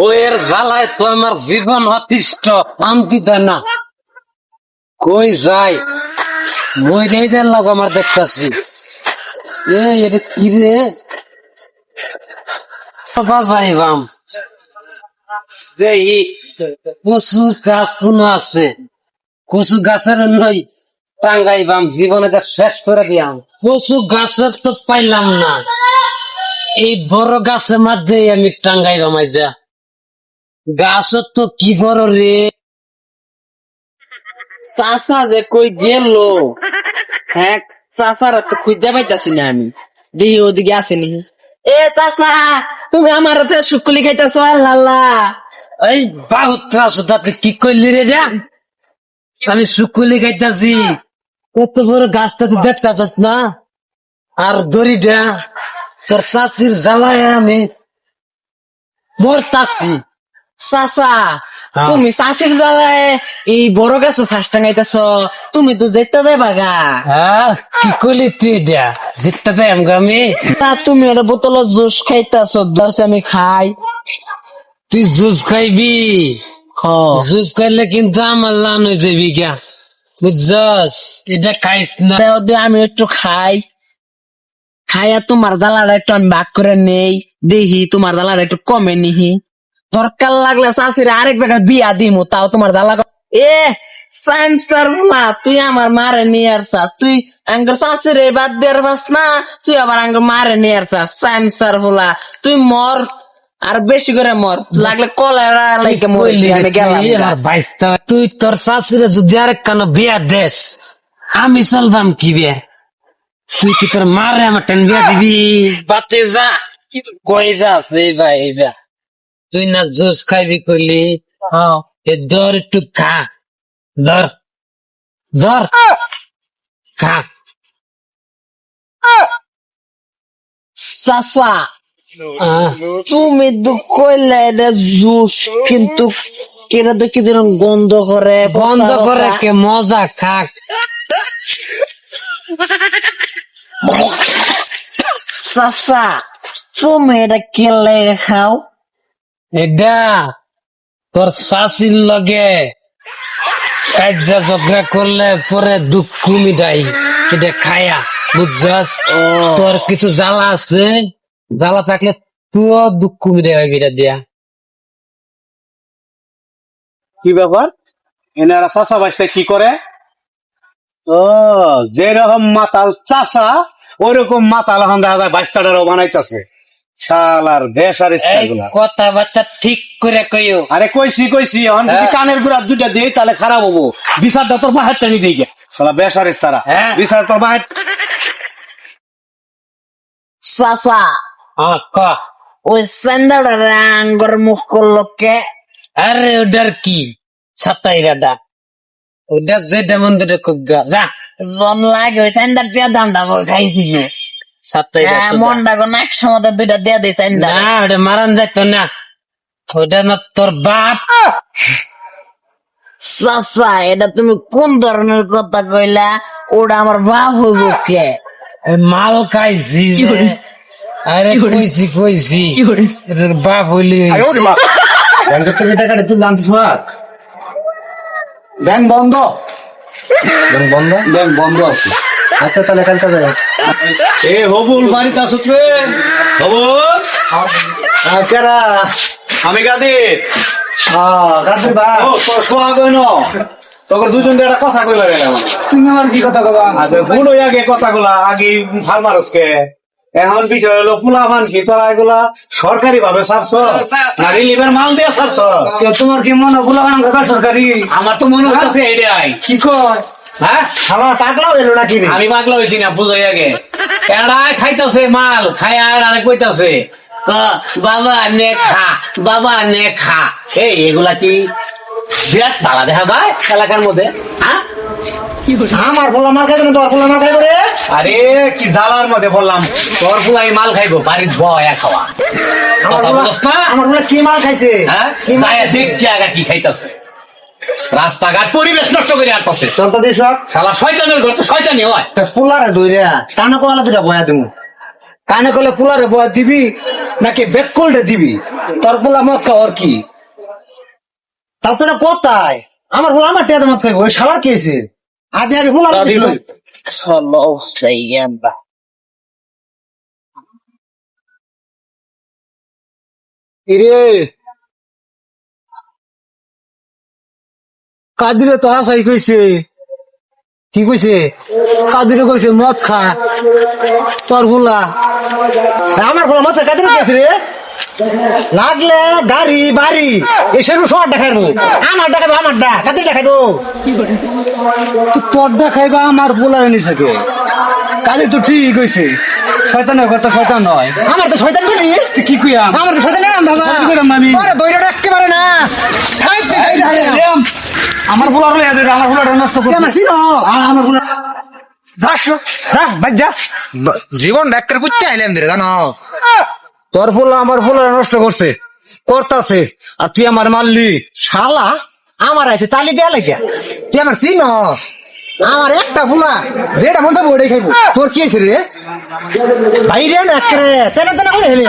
ও এর জ্বালায় তো আমার জীবন অতিষ্ঠ শান্তি না? কই যাই? মই নেই দেন লাগ আমার দেখতাছি। এ এটা কি রে? যাইবাম। দেই, কচু গাছ কোনো আছে? কচু গাছের নই, টাঙ্গাইবাম, জীবনে শেষ করে দিয়াম। কচু গাছের তো পাইলাম না। এই বড় গাছের মধ্যে আমি টাঙ্গাইবাম যা গাছের তো কি বড় রে চাচা যে কই গেল হ্যাঁ চাচার তো খুঁজতে পাইতাছি না আমি। দেখি ওদিকে এ, চাচা, তুমি আমার হাতে শুকুলি আল্লাহ এই কি করলি রে যা আমি শুকুলি খাইতাছি। কত বড় গাছটা তুই দেখতাছিস না? আর দড়িটা তোর চাচির জ্বালায় আমি মরতাছি চাচা হ্যাঁ। তুমি চাষির জ্বালায় এই বড় গাছ ফার্স্ট টাঙাইতেছ তুমি তো যেতে দেবা গা। হ্যাঁ কি করলি তুই এটা? দেয় আমি। তা তুমি ওটা বোতল জুস খাইতেছ দশ আমি খাই। তুই জুস খাইবি? জুস খাইলে কিন্তু আমার লান হয়ে যাবি গা। বুঝছস? এটা খাইস না। আমি একটু খাই। খাইয়া তোমার দালাটা একটু আমি ভাগ করে নেই। দেখি তোমার দালাটা একটু কমে নিহি। দরকার লাগলে চাষির আরেক জায়গায় বিয়া দিমু তাও তোমার ক- এ সাইন্সার না তুই আমার মারে নিয়ে আসা তুই আঙ্গর চাষির বাদ দেওয়ার বাস না তুই আবার আঙ্গর মারে নিয়ে আসা সাইন্সার বলা তুই মর আর বেশি করে মর লাগলে কলেরা লাইকে মরলি আমি গেলাম তুই তোর শাশুড়ে যদি আরেক কানো বিয়া দেশ আমি চলবাম কি বিয়া তুই কি তোর মারে আমার টেন বিয়া দিবি? বাতে যা কই যাস এই ভাই এই বিয়া তুই না জুস খাইবি কইলি? এ ধর একটু খা। ধর। ধর। খা। চাচা তুমি তো কইলে এটা জুস কিন্তু কেটা তো কি দিন গন্ধ করে বন্ধ করে কে? মজা খাক। চাচা তুমি এটা কেলে খাও? এটা তোর শাশির লগে কাজা ঝগড়া করলে পরে দুঃখ মিটাই এটা খায়া বুঝছস? তোর কিছু জ্বালা আছে? জ্বালা থাকলে তুইও দুঃখ মিটাই হবে এটা দিয়া। কি ব্যাপার? এনারা চাষা বাইসে কি করে? ও যেরকম মাতাল চাষা ওইরকম মাতাল এখন দেখা যায় বাইশটারও বানাইতেছে। শালার বেসার কথাবার্তা ঠিক করে কইও। আরে কইছি কইছি এখন যদি হ্যাঁ। কানের গুড়া দুইটা দিই তাহলে খারাপ হব। বিচারটা তোর বাহার টানি দিই শালা বেসার ইস্তারা হ্যাঁ। বিচার তোর বাহার ক। ওই সেন্দাটা আঙ্গর মুখ করল কে? আরে ওটার কি? সাতাই রাডা ওটা যেটা মন্দিরে যা। জন লাগে ওই সেন্দারটা দাম করে খাইছি হ্যাঁ, দুইটা দিয়ে না ওটা মারান যাইতো না। ওটা না তোর বাপ। চাচা এটা তুমি কোন ধরনের কথা কইলা? ওটা আমার বাপ হইব কে? মাল খাইছি আরে কইছি কইছি। বাপ হইলি ব্যাংকের থেকে টাকাটা তুই জানতিস না? ব্যাংক বন্ধ। ব্যাংক বন্ধ? ব্যাংক বন্ধ আছে। আচ্ছা তাহলে কালকে যাবে এ হবুল বাড়িতে আসুক রে হবুল? কেরা? আমি রাত্রে বা ও তোর সোয়া কই ন তোর দুজন একটা কথা রে আমার তুমি আমার কি কথা কবা? আগে ভুল হয়ে আগে কথাগুলা আগে ভালো মানুষকে এখন বিষয় হলো পোলা মান কি তোরা এগুলা সরকারি ভাবে ছাড়ছ না রিলিভের মাল দিয়ে ছাড়ছ? তোমার কি মনে বানান কাকা সরকারি? আমার তো মনে হচ্ছে এটাই কি কয়? হ্যাঁ? শালা টাকলাও এলো নাকি আমি পাগলা হয়েছি না বুঝাই আগে। খাইতেছে মাল খাইয়া এড়ারে কইতাছে। বাবা নে খা বাবা নে খা। এই এগুলা কি বিরাট তালা দেখা যায় এলাকার মধ্যে? হ্যাঁ আমার ভোলা মাল খাইবে না তোর ভোলা মাল খাইবে রে? আরে কি জ্বালার মধ্যে বললাম। তোর ফুলাই মাল খাইবো বাড়ির বয়া খাওয়া। আমার কি মাল খাইছে? হ্যাঁ? কি মাল? কি খাইতাছে। রাস্তাঘাট পরিবেশ নষ্ট করে আটতাছে তোর তো দিস শালা শয়তানের ঘর তো শয়তানি হয়। পুলারে দইরা কানে কলা দুটা বয়া দিমু? কানে কলে পুলারে বয়া দিবি নাকি বেক করলে দিবি? তোর পোলা মদ খাওয়ার কি? তা তো এটা কোথায়? আমার ফুল আমার টেয়াতে মত খাইবো ওই শালার কেছে আজ আগে সেই গেন্দা ইরে কাদিরে তো আসাই কইছে কি কইছে কাদিরে কইছে মদ খা তোর ফুলা আমার ফুলা মদ কাদিরে কইছে রে লাগলে গাড়ি বাড়ি এসেরও সব দেখাইবো আমার দেখাবো আমার ডা কাদের দেখাইবো তুই তোর দেখাইবা আমার পোলার নিছে কে কাজে তো ঠিক হইছে শয়তানের কথা শয়তান নয় আমার তো শয়তান তুই কি কইয়া আমার তো শয়তানের নাম দাদা কি আমি আরে দইরা রাখতে পারে না খাইতে খাইতে আমার লইয়া দে আমার পোলাটা নষ্ট করছে আমার সিনো আমার যাস যা ভাই যা। জীবন ডাক্তার করতে আইলেন রে জানো? তোর পোলা আমার পোলা নষ্ট করছে করতাছে আর তুই আমার মারলি। শালা আমার আছে তালি দেয়া লাগছে তুই আমার চিনস? আমার একটা ফুলা যেটা মন যাব ওটাই খাইবো। তোর কি আছে রে? ভাই রে না করে তেনা তেনা করে হেলে।